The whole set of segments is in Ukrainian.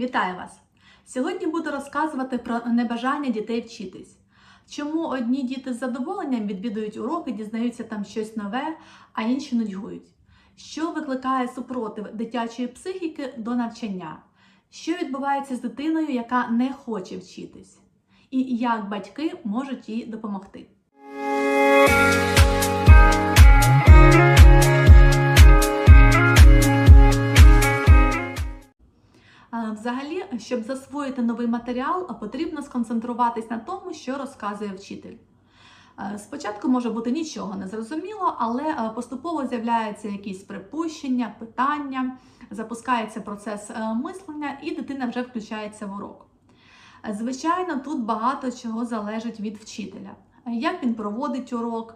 Вітаю вас! Сьогодні буду розказувати про небажання дітей вчитись. Чому одні діти з задоволенням відвідують уроки, дізнаються там щось нове, а інші нудьгують? Що викликає супротив дитячої психіки до навчання? Що відбувається з дитиною, яка не хоче вчитись? І як батьки можуть їй допомогти? Взагалі, щоб засвоїти новий матеріал, потрібно сконцентруватись на тому, що розказує вчитель. Е, Спочатку може бути нічого не зрозуміло, але е, поступово з'являються якісь припущення, питання, запускається процес е, мислення, і дитина вже включається в урок. Звичайно, тут багато чого залежить від вчителя. Як він проводить урок,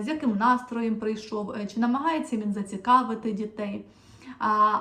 з яким настроєм прийшов, чи намагається він зацікавити дітей.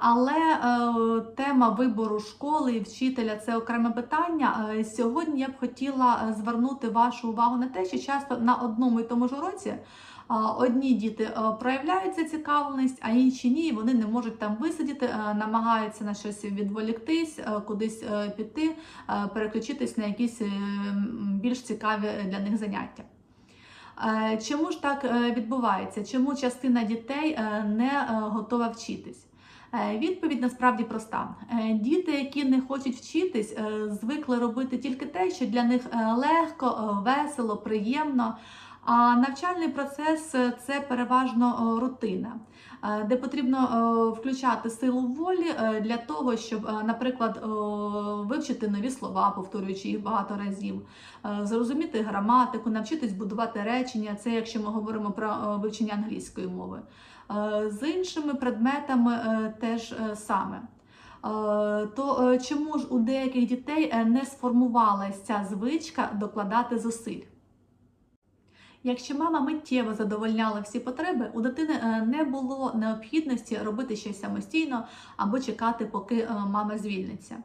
Але е, тема вибору школи і вчителя це окреме питання. Е, Сьогодні я б хотіла е, звернути вашу увагу на те, що часто на одному і тому ж уроці одні діти е, проявляють зацікавленість, а інші ні, вони не можуть там висидіти, намагаються на щось відволіктись, кудись піти, переключитись на якісь більш цікаві для них заняття. Чому ж так відбувається? Чому частина дітей не готова вчитись? Е, Відповідь насправді проста. Е, Діти, які не хочуть вчитись, е, звикли робити тільки те, що для них легко, весело, приємно. А навчальний процес це переважно рутина, де потрібно включати силу волі для того, щоб, наприклад, вивчити нові слова, повторюючи їх багато разів, зрозуміти граматику, навчитись будувати речення. Це якщо ми говоримо про вивчення англійської мови. Е, З іншими предметами е, теж е, саме. То чому ж у деяких дітей не сформувалася ця звичка докладати зусиль? Якщо мама миттєво задовольняла всі потреби, у дитини не було необхідності робити щось самостійно або чекати, поки мама звільниться.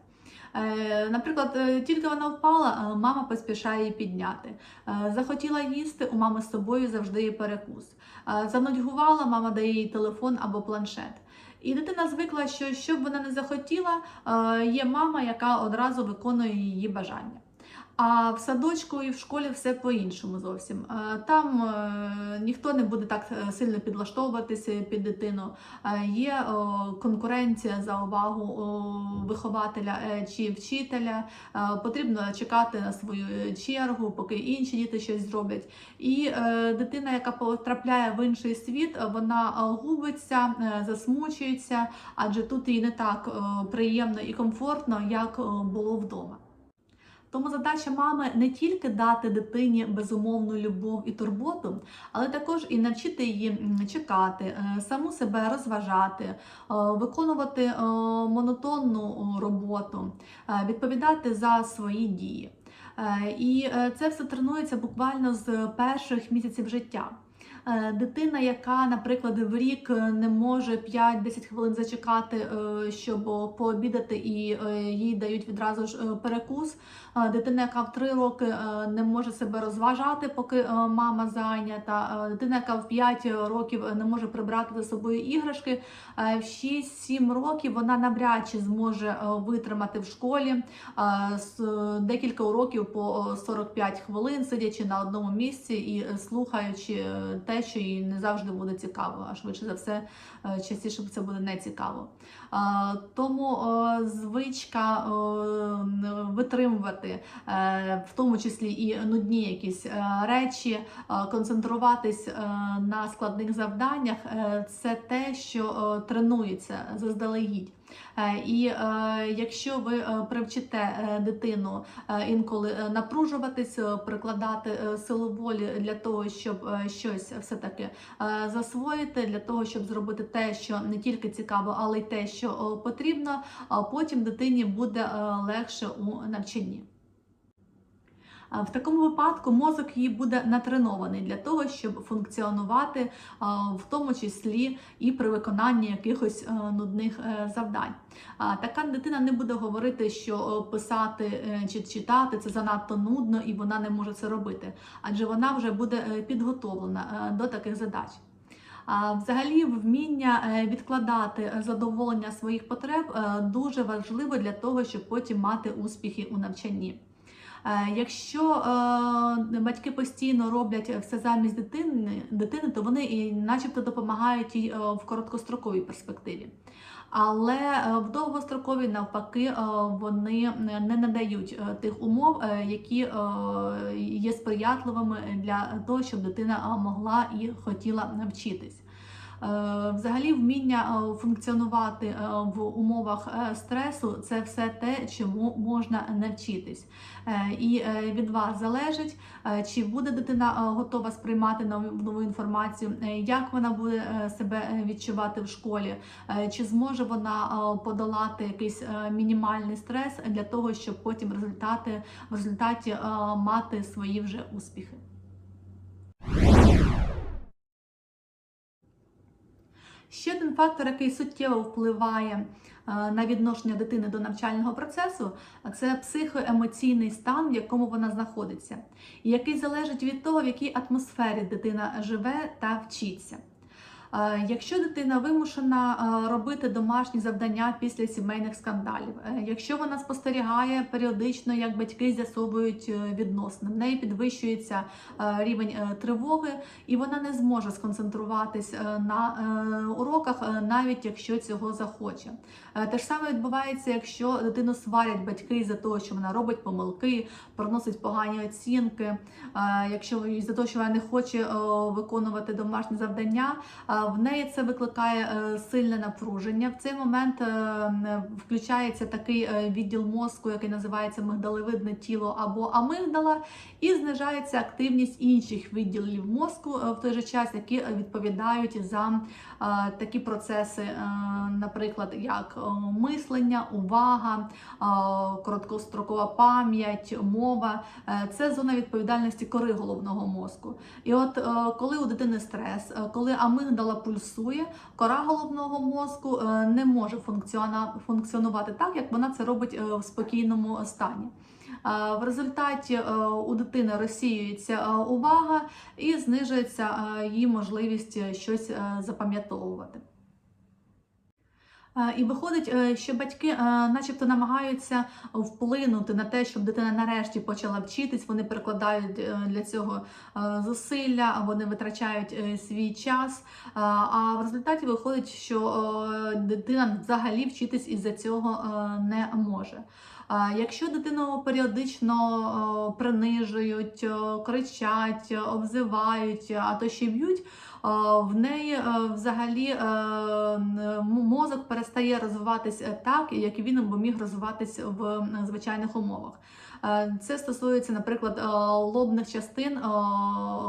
Е, Наприклад, е, тільки вона впала, мама поспішає її підняти. Е, Захотіла їсти, у мами з собою завжди є перекус. Занудьгувала, мама дає їй телефон або планшет. І дитина звикла, що щоб вона не захотіла, є мама, яка одразу виконує її бажання. А в садочку і в школі все по-іншому зовсім. Е, Там е, ніхто не буде так е, сильно підлаштовуватися під дитину. Є конкуренція за увагу вихователя чи вчителя. Потрібно чекати на свою чергу, поки інші діти щось зроблять. І дитина, яка потрапляє в інший світ, вона губиться, засмучується, адже тут їй не так приємно і комфортно, як було вдома. Тому задача мами не тільки дати дитині безумовну любов і турботу, але також і навчити її чекати, е, саму себе розважати, е, виконувати е, монотонну роботу, відповідати за свої дії. І це все тренується буквально з перших місяців життя. Е, Дитина, яка, наприклад, в рік е, не може 5-10 хвилин зачекати, е, щоб пообідати, і їй дають відразу ж перекус. Дитина, яка в 3 роки не може себе розважати, поки мама зайнята. Дитина, яка в 5 років не може прибрати за собою іграшки. В 6-7 років вона навряд чи зможе витримати в школі декілька уроків по е, 45 хвилин, сидячи на одному місці і слухаючи е, те, що їй не завжди буде цікаво, а швидше за все, е, частіше це буде не цікаво. Е, Тому е, звичка витримувати, в тому числі і нудні якісь речі, концентруватись на складних завданнях, це те, що тренується заздалегідь. Е, І е, якщо ви е, привчите дитину інколи напружуватись, прикладати силу волі для того, щоб щось все-таки засвоїти, для того, щоб зробити те, що не тільки цікаво, але й те, що потрібно, а потім дитині буде легше у навчанні. В такому випадку мозок її буде натренований для того, щоб функціонувати, в тому числі і при виконанні якихось е, нудних е, завдань. Така дитина не буде говорити, що е, писати е, чи читати це занадто нудно і вона не може це робити, адже вона вже буде е, підготовлена е, до таких задач. Взагалі, вміння е, відкладати задоволення своїх потреб е, дуже важливо для того, щоб потім мати успіхи у навчанні. Е, Якщо е, батьки постійно роблять все замість дитини, дитини, то вони начебто допомагають їй е, в короткостроковій перспективі. Але в довгостроковій навпаки вони не надають тих умов, які є сприятливими для того, щоб дитина могла і хотіла навчитись. Е, Взагалі, вміння е, функціонувати е, в умовах стресу це все те, чому можна навчитись. І від вас залежить, чи буде дитина готова сприймати нову інформацію, як вона буде себе відчувати в школі, чи зможе вона подолати якийсь мінімальний стрес для того, щоб потім результати в результаті мати свої вже успіхи. Ще один фактор, який суттєво впливає е, на відношення дитини до навчального процесу, це психоемоційний стан, в якому вона знаходиться, який залежить від того, в якій атмосфері дитина живе та вчиться. Якщо дитина вимушена робити домашні завдання після сімейних скандалів, е, якщо вона спостерігає періодично, як батьки з'ясовують е, відносини, в неї підвищується е, рівень тривоги, і вона не зможе сконцентруватись на уроках, навіть якщо цього захоче. Те ж саме відбувається, якщо дитину сварять батьки за те, що вона робить помилки, проносить погані оцінки, якщо за те, що вона не хоче виконувати домашні завдання. В неї це викликає е, сильне напруження. В цей момент е, включається такий е, відділ мозку, який називається мигдалевидне тіло або амигдала, і знижається активність інших відділів мозку в той же час, які відповідають за такі процеси, наприклад, як мислення, увага, короткострокова пам'ять, мова. Це зона відповідальності кори головного мозку. І от коли у дитини стрес, коли амигдала пульсує, кора головного мозку е, не може функціонувати так, як вона це робить е, в спокійному стані. Е, В результаті у дитини розсіюється увага і знижується її можливість щось запам'ятовувати. Е, І виходить, е, що батьки, е, начебто, намагаються вплинути на те, щоб дитина нарешті почала вчитись. Вони прикладають для цього зусилля, вони витрачають свій час. А в результаті виходить, що дитина взагалі вчитись із-за цього е, не може. Якщо дитину періодично е, принижують, е, кричать, е, обзивають, а то ще б'ють, е, в неї е, взагалі е, мозок перестає розвиватися так, як він би міг розвиватись в е, звичайних умовах. Е, Це стосується, наприклад, е, лобних частин е,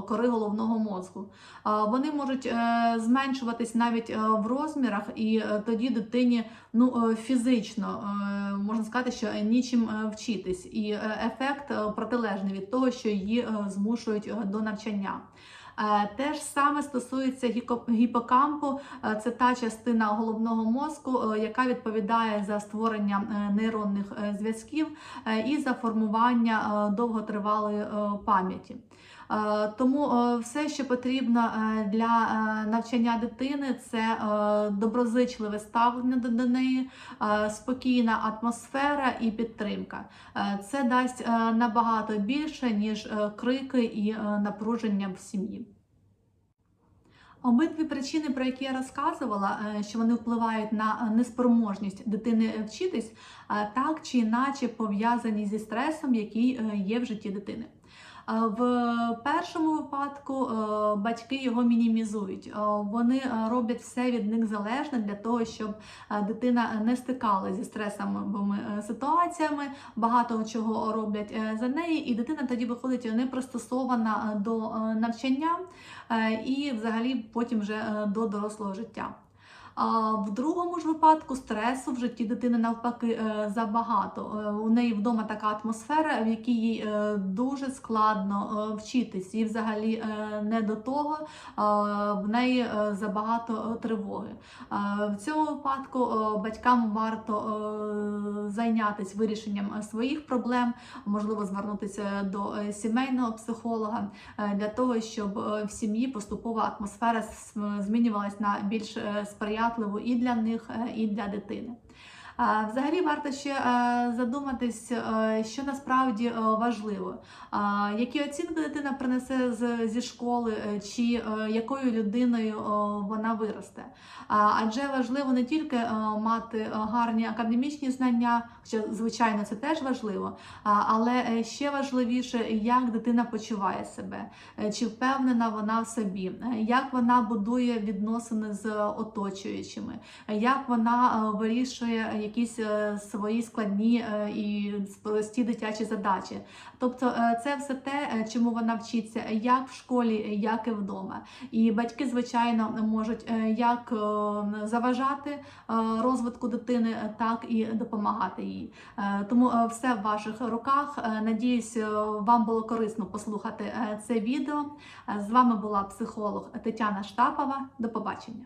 кори головного мозку. Вони можуть зменшуватись навіть в розмірах, і тоді дитині ну, фізично можна сказати, що нічим вчитись, і ефект протилежний від того, що її змушують до навчання. Е, Те ж саме стосується гіпокампу, Е, це та частина головного мозку, е, яка відповідає за створення нейронних зв'язків і за формування довготривалої пам'яті. Е, Тому е, все, що потрібно е, для навчання дитини, це доброзичливе ставлення до неї, спокійна атмосфера і підтримка. Це дасть набагато більше, ніж крики і напруження в сім'ї. Обидві причини, про які я розказувала, що вони впливають на неспроможність дитини вчитись, так чи іначе пов'язані зі стресом, який є в житті дитини. В першому випадку е, батьки його мінімізують. Е, Вони е, роблять все від них залежне для того, щоб дитина не стикала зі стресовими ситуаціями, багато чого роблять за неї, і дитина тоді виходить не пристосована до навчання і взагалі потім вже до дорослого життя. А в другому ж випадку стресу в житті дитини навпаки е, забагато. Е, У неї вдома така атмосфера, в якій їй е, дуже складно вчитись, і взагалі не до того в неї забагато тривоги. В цьому випадку батькам варто зайнятися вирішенням своїх проблем, можливо, звернутися до сімейного психолога для того, щоб в сім'ї поступова атмосфера змінювалась на більш е, сприятливу і для них, е, і для дитини. Взагалі варто ще е, задуматись, е, що насправді е, важливо, які оцінки дитина принесе зі школи, чи якою людиною вона виросте. Адже важливо не тільки мати гарні академічні знання, хоча звичайно це теж важливо, але ще важливіше, як дитина почуває себе, чи впевнена вона в собі, як вона будує відносини з оточуючими, як вона вирішує якісь е, свої складні е, і прості дитячі задачі. Тобто е, це все те, чому вона вчиться як в школі, як і вдома. І батьки, звичайно, можуть як заважати розвитку дитини, так і допомагати їй. Тому все в ваших руках. Надіюсь, вам було корисно послухати це відео. З вами була психолог Тетяна Штапова. До побачення.